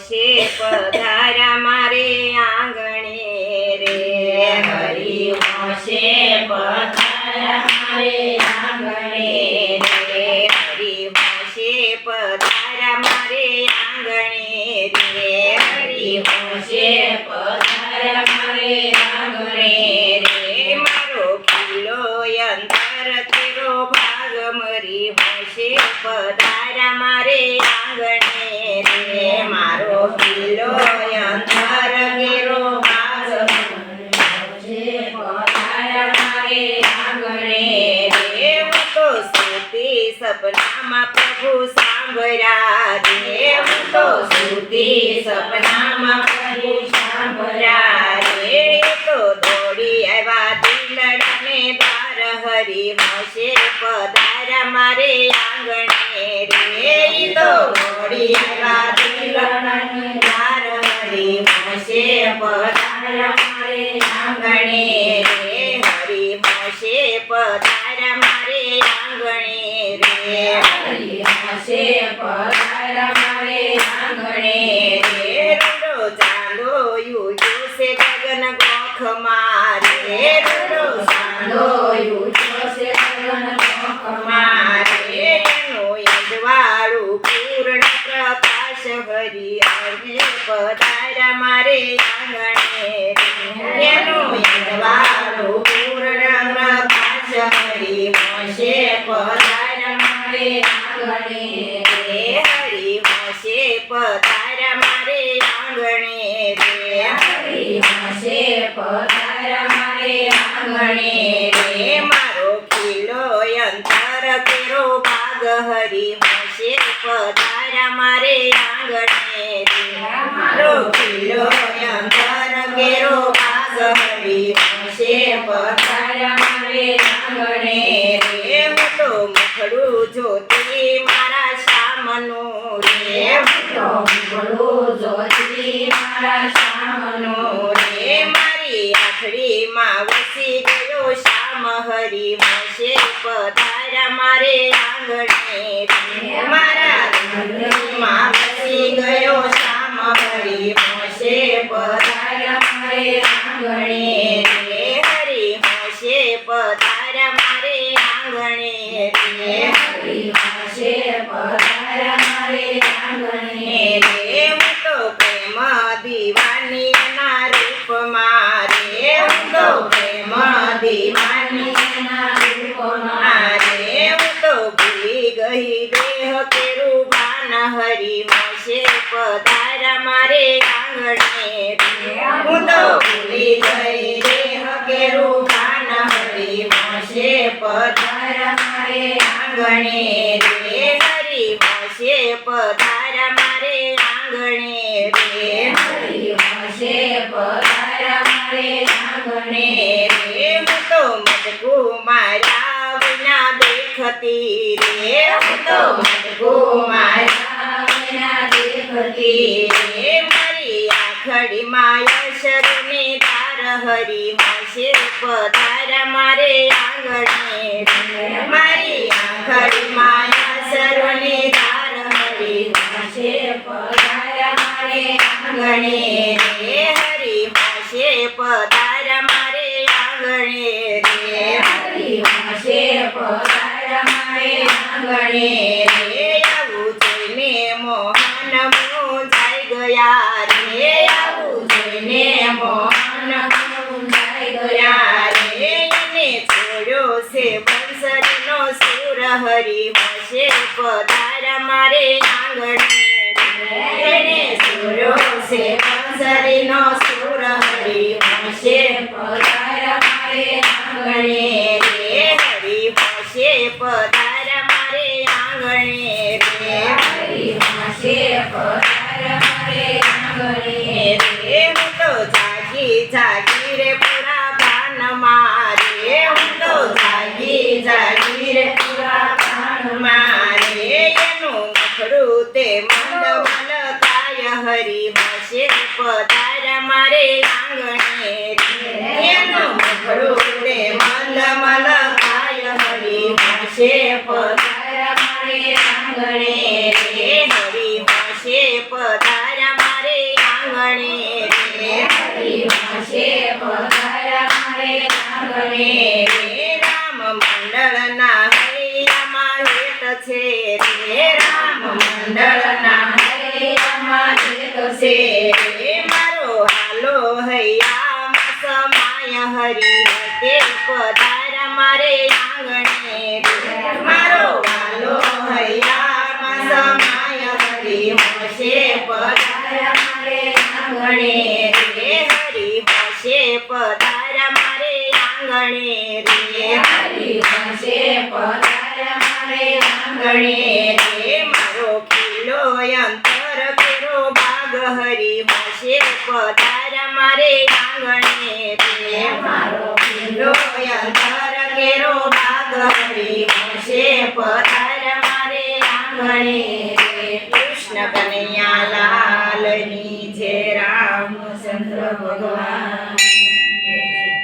હોશે પધારા મારે આંગણે રે. હરી છે પધારા મારે આંગણે રે. હરી છે પધારા મારે આંગણે રે. હરી છે પધારા મારે આંગણે રે. મારો કિલ્લો અંતર તેરો ભાગ. મરી હોશે પધારા મારે આંગણે રે મારો કિલ્લો ભાગ મરી હોશે પધારા મારે રે તો સુતી સપનામાં પ્રભુ સાંભળ્યા. રે તો સુતી સપનામાં પ્રભુ સાંભળ્યા. રે તો દોડી આવ્યા દ્વાર હરી હોશે પધારા મારે આંગણે રે તો દોડી રાધી લણની ધાર હરી હોશે પધારા મારે આંગણે રે હરી હોશે પધારા મારે આંગણે રે હરી હોશે પધારા મારો કિલો અંતર કેરો ભાગ હરી હોશે પધારા મારે આંગણે રે મારો કિલ્લો અંતર કેરો હરી હોશે મારે આંગણે રે. તો મુખડું જોતી મારા શામનું રે. તો મુખડું જોતી મારા શામનું રે. મારી આખડીમાં વસી ગયો શામ હરી હોશે પધારા મારે આંગણે રે. મારા વસી ગયો શ્યામ હરી હોશે આંગણે રે. હરી હોશે મારે આંગણે રે. હું તો પ્રેમ દીવાની એના રૂપમાં રે. હું તો પ્રેમ દીવાની એના રૂપમાં રે. હું તો ભૂલી ગઈ દેહ કેરું ભાન હરી હોશે પધારા મારે આંગણે હું તો ભૂલી ગઈ દેહ કેરું ભાન હરી હોશે પધારા મારે આંગણે રે હરી હોશે પધારા મારે આંગણે રે. હરી હોશે પધારા મારે આંગણે રે. હું તો મટકુ મારા વિના દેખતી રે. હું તો મટકુ મારા વિના દેખતી રે. મારી આખડીમાં યશરૂને તાર હરી હોશે પધારા મારે આંગણે, મારી આખડીમાં યશરૂને તાર હરી હોશે પધારા હરી હોશે પધારા મારે આંગણે, રે હરી સુર હરી હોશે પધારા મારે આંગણે. સુરો છે બંસરીનો સુર હરી હોશે પધારા મારે આંગણે. રે હરી હોશે પધારા મારે આંગણે. રે હરી હોશે પધારા મારે આંગણે. રે હું તો જાગી જાગી રે પૂરા ભાન મારે હું તો જાગી જાગી રે પૂરા ભાન મારે એનું મુખડું તે મંદ મલકાય હરિ હશે પધાર મારે આંગણે એનું મંદ મલકાય હરિ હશે પધારા છે. મારો હાલો હૈયા સમાય હરી તે પધાર મારે આંગણે. મારો હાલો હૈયા સમાય હરી હોશે, પધાર મારે આંગણે. રે હરી હોશે, પધાર મારે આંગણે. રે હરી હોશે, પધાર મારે આંગણે. રે મારો ખીલો અંતર કેરો બાગ હરી હોશે પધાર મારે આંગણે તે. મારો અંતર કેરો ભાગ હરી હોશે પધાર